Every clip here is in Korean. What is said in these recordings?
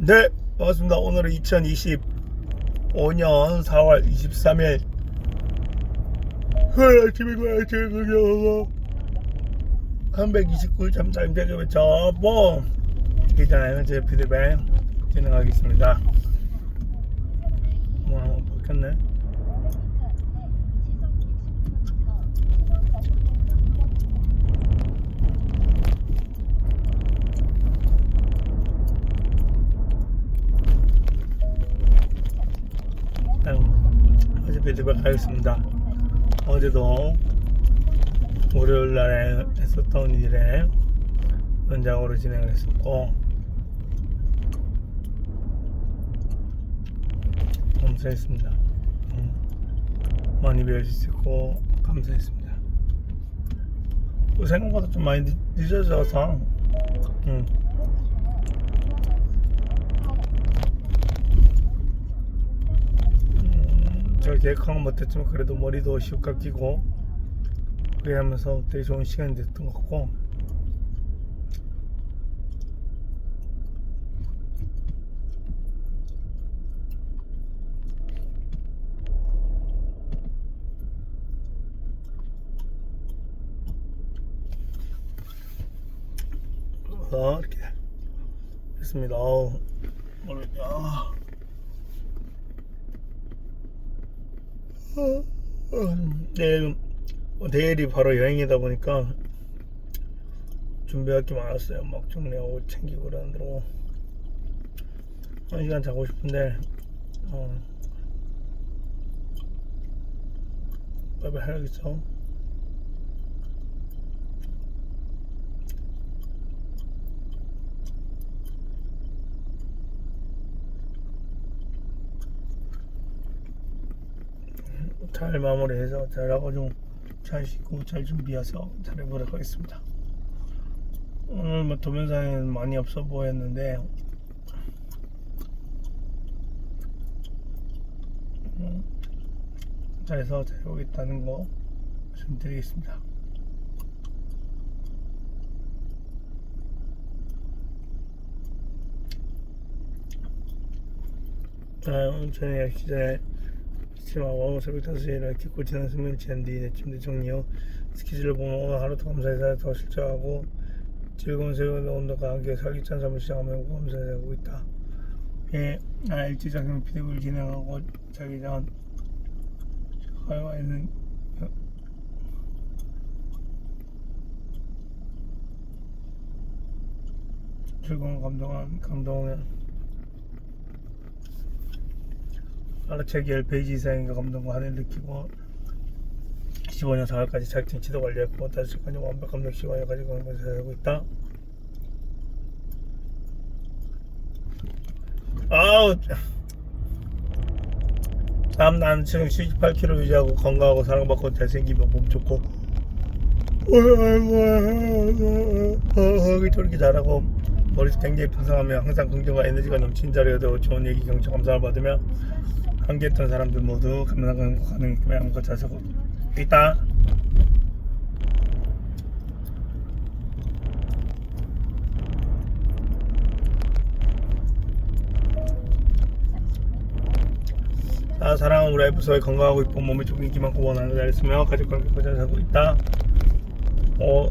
네, 반갑습니다. 오늘은 2025년 4월 23일. 아침이고 아침이고 329일 잠자임 대결에 접어 기자는 제 피드백 진행하겠습니다. 뭐 바뀌었네. 피드백 하겠습니다. 어제도 월요일 날에 했었던 일에 연장으로 진행을 했었고 감사했습니다. 음, 많이 있고 감사했습니다. 또 생각보다 좀 많이 늦, 늦어져서 음, 음, 제가 계획한 건 못했지만 그래도 머리도 시우까 끼고 그래 하면서 되게 좋은 시간이 됐던 것 같고 어, 이렇게 됐습니다. 어우, 아. 내일 내일이 바로 여행이다 보니까 준비할 게 많았어요. 막 정리하고 챙기고 그러느라고 한 시간 자고 싶은데 어, 빨리 해야겠죠. 잘 마무리해서 잘하고 좀 잘 씻고 잘 준비해서 잘 해보도록 하겠습니다. 오늘 뭐 동영상에는 많이 없어 보였는데 음, 잘해서 잘 해보겠다는 거 말씀드리겠습니다. 자, 오늘 저녁 10시 전에 기침하고 새벽 5시에 이렇게 꿀치는 수면 취한 뒤 내침대 정리후 스케줄을 보면 하루 더 감사해서 더 실천하고 즐거운 세월의 온도가 함께 살기찬 삶을 시작하며 감사하고 있다. 예, 아, 일지 작용 피드백을 진행하고 자기 전 화요일은 즐거운 감동한 감동을 알아채기 10페이지 이상의 감동과 한을 느끼고 15년 4월까지 자격증 지도 완료했고 다시까지 완벽한 멕시코에 가지고 있는 것을 알고 있다. 아우 다음 나는 지금 78kg 유지하고 건강하고 사랑받고 잘생기며 몸 좋고 하기 저렇게 잘하고 머리도 굉장히 풍성하며 항상 긍정과 에너지가 자리가 되고 좋은 얘기 경청 감사를 받으며 함께했던 사람들 모두 감사하는 가는 것 자세고 있다. 자, 사랑하는 우리 와이프서의 건강하고 이쁜 몸에 좋은 인기 많고 원하는 잘 있으며 가족 관계 잘 살고 있다. 어,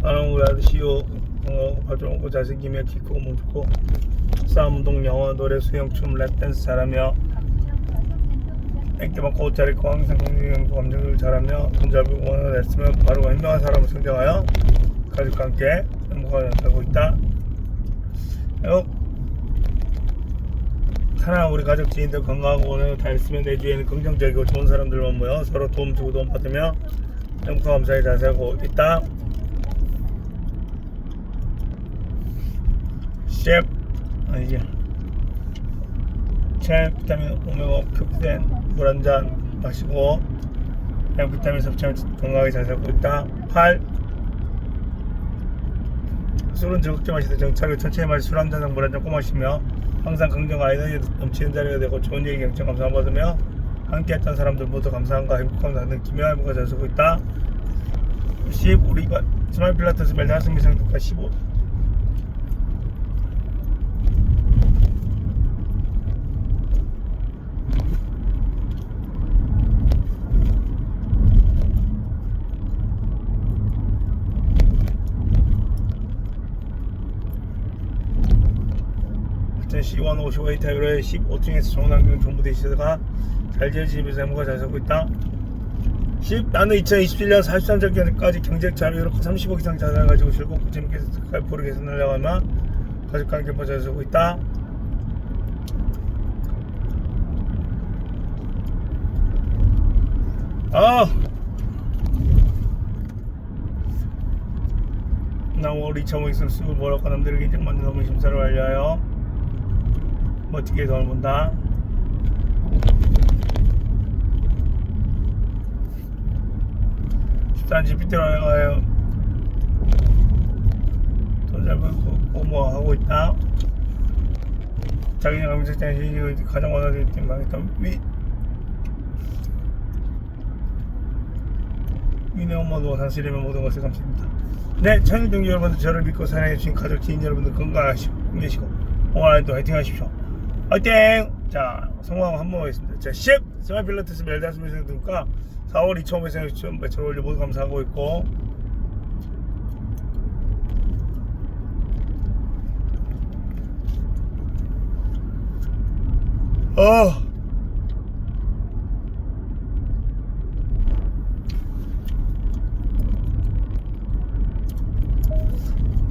사랑하는 우리 시오 건강하고 발전하고 잘생기며 키 크고 몸 좋고 싸움 운동 영어 노래 수영 춤 랩댄스 잘하며 잘 입고 항상 긍정적인 감정을 잘하며 벌고 원하는 했으면 바로 현명한 사람을 성장하여 가족과 함께 행복하게 살고 있다. 사랑하는 우리 가족 지인들 건강하고 오늘 다 있으면 내 주위에는 긍정적이고 좋은 사람들만 모여 서로 도움 주고 도움 받으며 행복하고 감사하게 잘 살고 있다. 셰프 아니지 체 비타민 오메가 급된 물 한 잔 마시고 양 비타민 섭취하면 건강하게 잘 살고 있다. 8 술은 즐겁게 마시되 정차를 천천히 마시 술 한 잔당 물한잔꼭 마시며 항상 긍정과 에너지 넘치는 자리가 되고 좋은 얘기 경청 감사 받으며 함께 했던 사람들 모두 감사함과 행복함을 느끼며 행복하게 잘 살고 있다. 10 10 우리가 스마일 필라테스 멜 다섯 명 생각과 15 하여튼 C1 55 타이어의 15층에서 좋은 환경 정부대 시대가 잘 지은 집에서 해무가 잘 살고 있다. 10 나는 2027년 43절까지 경제 잘 이렇게 30억 이상 자산을 가지고 즐겁고 재밌게 갈포를 개선하려고 하면 가족관계 잘 살고 있다. 아! 나 우리 있으면 수을 뭐라고 남들에게 인정받는 너무 심사를 완료하여 멋지게 돈을 본다. 집단지 삐뚤어 나가요. 돈잘 벌고 고모 하고 있다. 자기네 검색장에 시기 가장 원하는 때 망했던 위. 위네 엄마도 산실이면 모든 것을 감사합니다. 네 천일 동지 여러분들 저를 믿고 사랑해 주신 가족 지인 여러분들 건강하시고 힘내시고 오늘 하루도 화이팅 하십시오 화이팅 자 성공하고 한번 하겠습니다 자 10! 스마일 필라테스 멜다스 매생들과 4월 2초 매생 처음 매출 올려 모두 감사하고 있고 아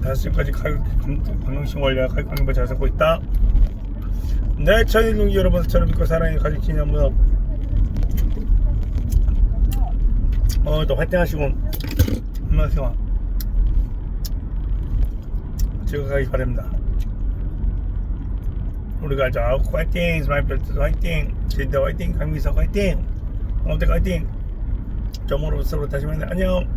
다섯 시까지 가격 방송신 원래 가격 방법 잘 잡고 있다. 네, 천일용기 여러분 저를 믿고 사랑해 가족 기념으로 오늘도 화이팅 하시고 한마디만 즐거가기 바랍니다. 우리가 저 화이팅, 스마일벨트 화이팅, 진짜 화이팅, 강미석 화이팅, 어때 화이팅. 점으로 서로 다시 만나 안녕.